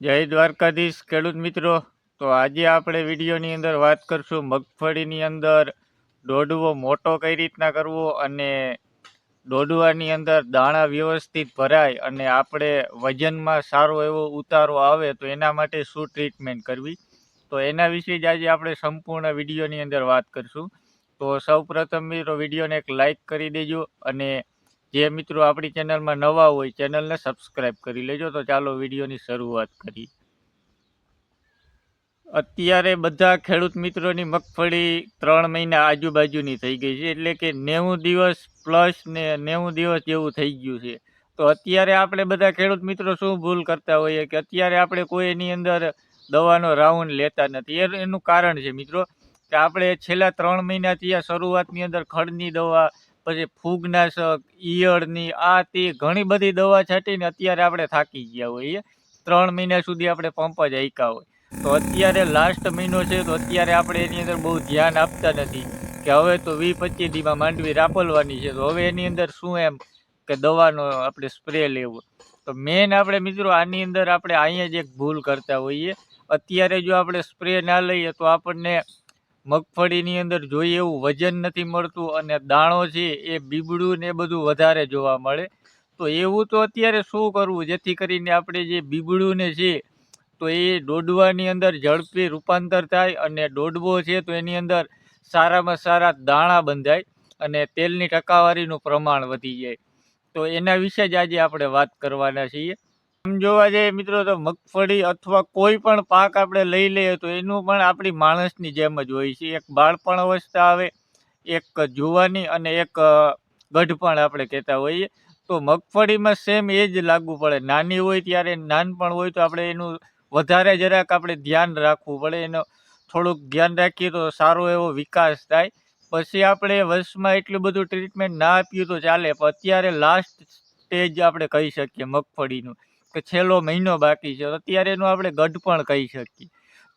જય દ્વારકાધીશ, ખેડૂત મિત્રો. તો આજે આપણે વિડીયોની અંદર વાત કરશું મગફળીની અંદર દોડવો મોટો કઈ રીતના કરવો અને દોડવાની અંદર દાણા વ્યવસ્થિત ભરાય અને આપણે વજનમાં સારો એવો ઉતારો આવે તો એના માટે શું ટ્રીટમેન્ટ કરવી? તો એના વિશે જ આજે આપણે સંપૂર્ણ વિડીયોની અંદર વાત કરશું. તો સૌ પ્રથમ મિત્રો વિડીયોને એક લાઈક કરી દેજો અને જે મિત્રો આપણી ચેનલમાં નવા હોય, ચેનલને સબસ્ક્રાઈબ કરી લેજો. તો ચાલો વિડીયોની શરૂઆત કરીએ. અત્યારે બધા ખેડૂત મિત્રોની મગફળી ત્રણ મહિના આજુબાજુની થઈ ગઈ છે. એટલે કે નેવું દિવસ પ્લસ ને નેવું દિવસ જેવું થઈ ગયું છે. તો અત્યારે આપણે બધા ખેડૂત મિત્રો શું ભૂલ કરતા હોઈએ કે અત્યારે આપણે કોઈ એની અંદર દવાનો રાઉન્ડ લેતા નથી. એનું કારણ છે મિત્રો કે આપણે છેલ્લા ત્રણ મહિનાથી આ શરૂઆતની અંદર ખડની દવા પછી ફૂગનાશક, ઈયળની, આ તે ઘણી બધી દવા છાંટીને અત્યારે આપણે થાકી ગયા હોઈએ. ત્રણ મહિના સુધી આપણે પંપ જ આયકા હોય. તો અત્યારે લાસ્ટ મહિનો છે, તો અત્યારે આપણે એની અંદર બહુ ધ્યાન આપતા નથી. કે હવે તો વી પચીસ દીમાં માંડવી રાપલવાની છે, તો હવે એની અંદર શું એમ કે દવાનો આપણે સ્પ્રે લેવો. તો મેન આપણે મિત્રો આની અંદર આપણે અહીંયા જ એક ભૂલ કરતા હોઈએ. અત્યારે જો આપણે સ્પ્રે ના લઈએ તો આપણને મગફળીની અંદર જોઈએ એવું વજન નથી મળતું અને દાણો છે એ બીબડું ને બધું વધારે જોવા મળે. તો એવું તો અત્યારે શું કરવું? જેથી કરીને આપણે જે બીબડું ને છે, તો એ દોડવાની અંદર ઝડપી રૂપાંતર થાય અને દોડવો છે તો એની અંદર સારામાં સારા દાણા બંધાય અને તેલની ટકાવારીનું પ્રમાણ વધી જાય. તો એના વિશે જ આજે આપણે વાત કરવાના છીએ. આમ જોવા જઈએ મિત્રો તો મગફળી અથવા કોઈ પણ પાક આપણે લઈ લઈએ તો એનું પણ આપણી માણસની જેમ જ હોય છે. એક બાળપણ અવસ્થા આવે, એક જુવાની અને એક ગઢપણ આપણે કહેતા હોઈએ. તો મગફળીમાં સેમ એ જ લાગવું પડે. નાની હોય ત્યારે નાનપણ હોય તો આપણે એનું વધારે જરાક આપણે ધ્યાન રાખવું પડે. એનો થોડુંક ધ્યાન રાખીએ તો સારો એવો વિકાસ થાય. પછી આપણે વર્ષમાં એટલું બધું ટ્રીટમેન્ટ ના આપ્યું તો ચાલે. પણ અત્યારે લાસ્ટ સ્ટેજ આપણે કહી શકીએ મગફળીનું. કે છેલ્લો મહિનો બાકી છે અત્યારે એનું આપણે ગઢ પણ કહી શકીએ.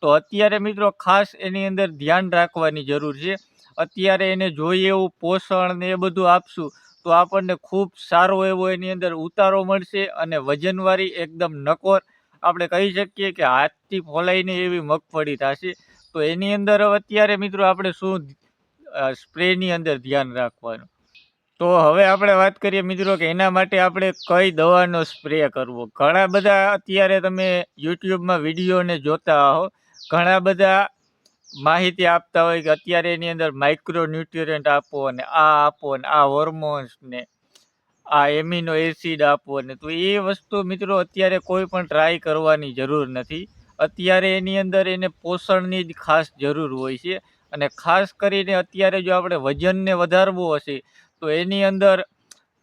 તો અત્યારે મિત્રો ખાસ એની અંદર ધ્યાન રાખવાની જરૂર છે. અત્યારે એને જોઈએ એવું પોષણ ને એ બધું આપશું, તો આપણને ખૂબ સારો એવો એની અંદર ઉતારો મળશે અને વજનવાળી એકદમ નકોર, આપણે કહી શકીએ કે હાથથી ફોલાઈને એવી મગફળી થશે. તો એની અંદર અત્યારે મિત્રો આપણે શું સ્પ્રેની અંદર ધ્યાન રાખવાનું. તો હવે આપણે વાત કરીએ મિત્રો કે એના માટે આપણે કઈ દવાનો સ્પ્રે કરવો? ઘણા બધા અત્યારે તમે યુટ્યુબમાં વિડીયોને જોતા હો, ઘણા બધા માહિતી આપતા હોય કે અત્યારે એની અંદર માઇક્રો ન્યુટ્રિયન્ટ આપો અને આ આપો અને આ હોર્મોન્સ ને આ એમિનો એસિડ આપો ને તો એ વસ્તુ મિત્રો અત્યારે કોઈ પણ ટ્રાય કરવાની જરૂર નથી. અત્યારે એની અંદર એને પોષણની જ ખાસ જરૂર હોય છે અને ખાસ કરીને અત્યારે જો આપણે વજનને વધારવું હશે તો એની અંદર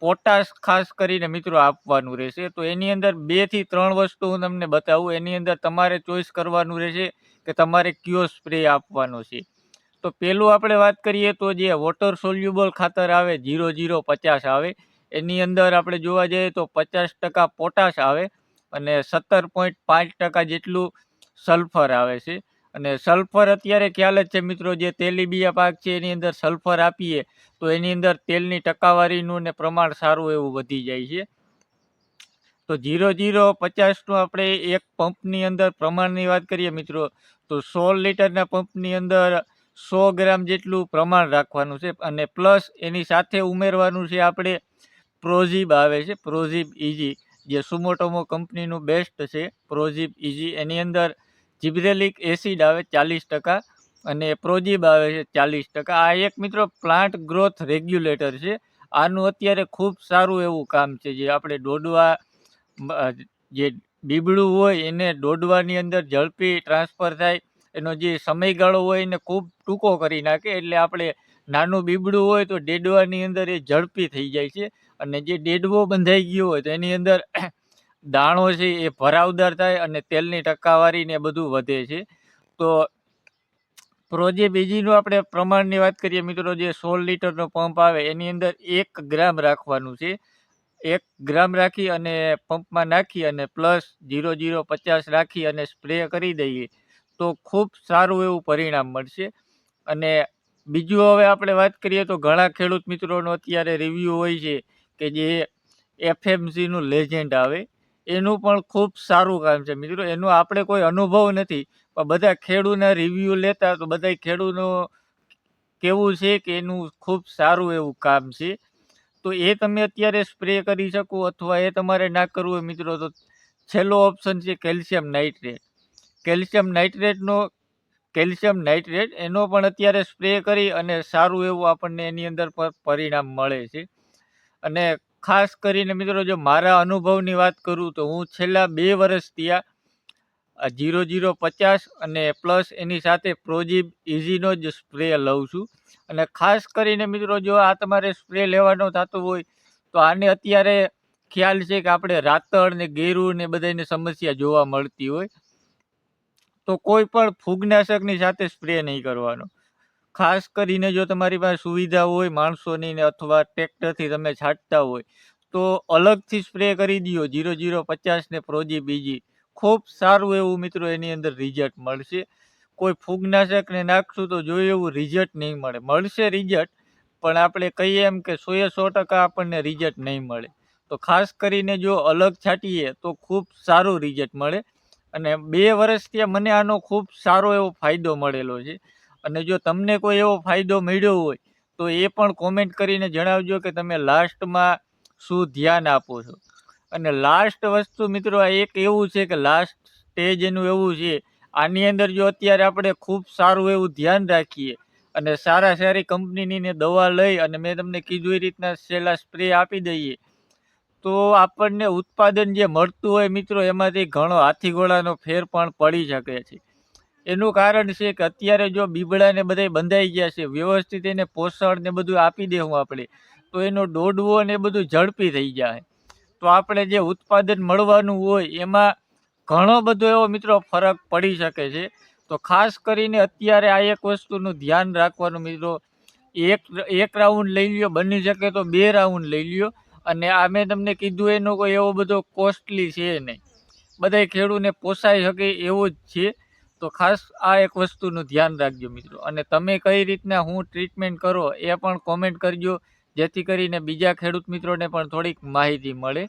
પોટાશ ખાસ કરીને મિત્રો આપવાનું રહેશે. તો એની અંદર બેથી ત્રણ વસ્તુ હું તમને બતાવું. એની અંદર તમારે ચોઈસ કરવાનું રહેશે કે તમારે કયો સ્પ્રે આપવાનો છે. તો પેલું આપણે વાત કરીએ તો જે વોટર સોલ્યુબલ ખાતર આવે જીરો જીરો પચાસ આવે, એની અંદર આપણે જોવા જઈએ તો પચાસ ટકા પોટાશ આવે અને સત્તર પોઈન્ટ પાંચ ટકા જેટલું સલ્ફર આવે છે. અને સલ્ફર અત્યારે ખ્યાલ જ છે મિત્રો, જે તેલીબિયા પાક છે એની અંદર સલ્ફર આપીએ, તો એની અંદર તેલની ટકાવારીનું ને પ્રમાણ સારું એવું વધી જાય છે. તો જીરો જીરો પચાસનું આપણે એક પંપની અંદર પ્રમાણની વાત કરીએ મિત્રો, તો સોળ લીટરના પંપની અંદર સો ગ્રામ જેટલું પ્રમાણ રાખવાનું છે અને પ્લસ એની સાથે ઉમેરવાનું છે આપણે પ્રોઝીબ આવે છે પ્રોઝીબ ઇઝી જે સુમોટોમો કંપનીનું બેસ્ટ છે પ્રોઝીબ ઇઝી એની અંદર જીબ્રેલિક એસિડ આવે ચાલીસ ટકા અને પ્રોજીબ આવે છે ચાલીસ ટકા. આ એક મિત્રો પ્લાન્ટ ગ્રોથ રેગ્યુલેટર છે. આનું અત્યારે ખૂબ સારું એવું કામ છે જે આપણે દોડવા જે બીબડું હોય એને દોડવાની અંદર ઝડપી ટ્રાન્સફર થાય. એનો જે સમયગાળો હોય એને ખૂબ ટૂંકો કરી નાખે. એટલે આપણે નાનું બીબડું હોય તો ડેડવાની અંદર એ ઝડપી થઈ જાય છે. અને જે ડેડવો બંધાઈ ગયો હોય તો એની અંદર દાણો છે એ ભરાવદાર થાય અને તેલની ટકાવારી ને બધું વધે છે. તો પ્રોજે બીજીનું આપણે પ્રમાણની વાત કરીએ, મિત્રો, જે સોળ લીટરનો પંપ આવે, એની અંદર એક ગ્રામ રાખવાનું છે. એક ગ્રામ રાખી અને પંપમાં નાખી અને પ્લસ જીરો જીરો પચાસ રાખી અને સ્પ્રે કરી દઈએ, તો ખૂબ સારું એવું પરિણામ મળશે. અને બીજું હવે આપણે વાત કરીએ તો ઘણા ખેડૂત મિત્રોનો અત્યારે રિવ્યૂ હોય છે કે જે એફએમસીનું લેજેન્ડ આવે. એનું પણ ખૂબ સારું કામ છે. મિત્રો, એનો આપણે કોઈ અનુભવ નથી, પણ બધા ખેડૂતના રિવ્યૂ લેતા તો બધા ખેડૂતનું કેવું છે કે એનું ખૂબ સારું એવું કામ છે. તો એ તમે અત્યારે સ્પ્રે કરી શકો અથવા એ તમારે ના કરવું હોય મિત્રો, તો છેલ્લો ઓપ્શન છે કેલ્શિયમ નાઇટ્રેટ કેલ્શિયમ નાઇટ્રેટનો કેલ્શિયમ નાઇટ્રેટ એનો પણ અત્યારે સ્પ્રે કરી અને સારું એવું આપણને એની અંદર પર પરિણામ મળે છે. અને ખાસ કરીને મિત્રો જો મારા અનુભવની વાત કરું તો હું છેલ્લા બે વર્ષથી આ જીરો જીરો પચાસ અને પ્લસ એની સાથે પ્રોજીબ ઇઝીનો જ સ્પ્રે લઉં છું. અને ખાસ કરીને મિત્રો જો આ તમારે સ્પ્રે લેવાનો થતો હોય, તો આને અત્યારે ખ્યાલ છે કે આપણે રાતળ ને ગેરું ને બધાની સમસ્યા જોવા મળતી હોય, તો કોઈ પણ ફૂગનાશકની સાથે સ્પ્રે નહીં કરવાનો. ખાસ કરીને જો તમારી પાસે સુવિધા હોય માણસોની ને અથવા ટ્રેક્ટરથી તમે છાંટતા હોય, તો અલગથી સ્પ્રે કરી દો જીરો જીરો પચાસ ને પ્રોજી બીજી. ખૂબ સારું એવું મિત્રો એની અંદર રિઝલ્ટ મળશે. કોઈ ફૂગનાશકને નાખશું તો જોયું એવું રિઝલ્ટ નહીં મળે. મળશે રિઝલ્ટ પણ આપણે કહીએ એમ કે સોએ સો ટકા આપણને રિઝલ્ટ નહીં મળે. તો ખાસ કરીને જો અલગ છાંટીએ તો ખૂબ સારું રિઝલ્ટ મળે. અને બે વર્ષથી મને આનો ખૂબ સારો એવો ફાયદો મળેલો છે. અને જો તમને કોઈ એવો ફાયદો મળ્યો હોય, તો એ પણ કોમેન્ટ કરીને જણાવજો કે તમે લાસ્ટમાં શું ધ્યાન આપો છો. અને લાસ્ટ વસ્તુ મિત્રો, આ એક એવું છે કે લાસ્ટ સ્ટેજ એનું એવું છે, આની અંદર જો અત્યારે આપણે ખૂબ સારું એવું ધ્યાન રાખીએ અને સારા સારી કંપનીની દવા લઈ અને મેં તમને કીધું એ રીતના છેલ્લા સ્પ્રે આપી દઈએ, તો આપણને ઉત્પાદન જે મળતું હોય મિત્રો, એમાંથી ઘણો હાથી ઘોડાનો ફેર પણ પડી શકે છે. એનું કારણ છે કે અત્યારે જો બીબડાને બધા બંધાઈ ગયા છે, વ્યવસ્થિત એને પોષણ ને બધું આપી દેવું આપણે, તો એનો દોડવો ને બધું ઝડપી થઈ જાય. તો આપણે જે ઉત્પાદન મળવાનું હોય એમાં ઘણો બધો એવો મિત્રો ફરક પડી શકે છે. તો ખાસ કરીને અત્યારે આ એક વસ્તુનું ધ્યાન રાખવાનું મિત્રો, એક એક રાઉન્ડ લઈ લ્યો, બની શકે તો બે રાઉન્ડ લઈ લ્યો, અને આ મેં તમને કીધું એનો કોઈ એવો બધો કોસ્ટલી છે નહીં. બધા ખેડૂતને પોસાઈ શકે એવો જ છે. તો ખાસ આ એક વસ્તુનું ધ્યાન રાખજો મિત્રો. અને તમે કઈ રીતના હું ટ્રીટમેન્ટ કરો એ પણ કોમેન્ટ કરજો, જેથી કરીને બીજા ખેડૂત મિત્રોને પણ થોડીક માહિતી મળે.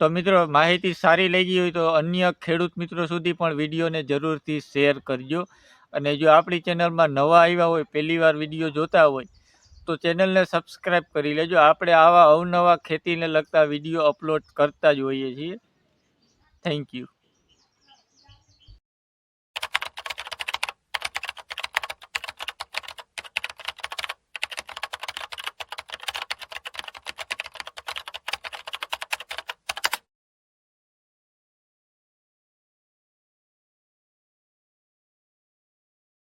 તો મિત્રો, માહિતી સારી લાગી હોય તો અન્ય ખેડૂત મિત્રો સુધી પણ વિડીયોને જરૂરથી શેર કરજો. અને જો આપણી ચેનલમાં નવા આવ્યા હોય, પહેલીવાર વીડિયો જોતા હોય, તો ચેનલને સબસ્ક્રાઈબ કરી લેજો. આપણે આવા અવનવા ખેતીને લગતા વીડિયો અપલોડ કરતા જ હોઈએ છીએ. Thank you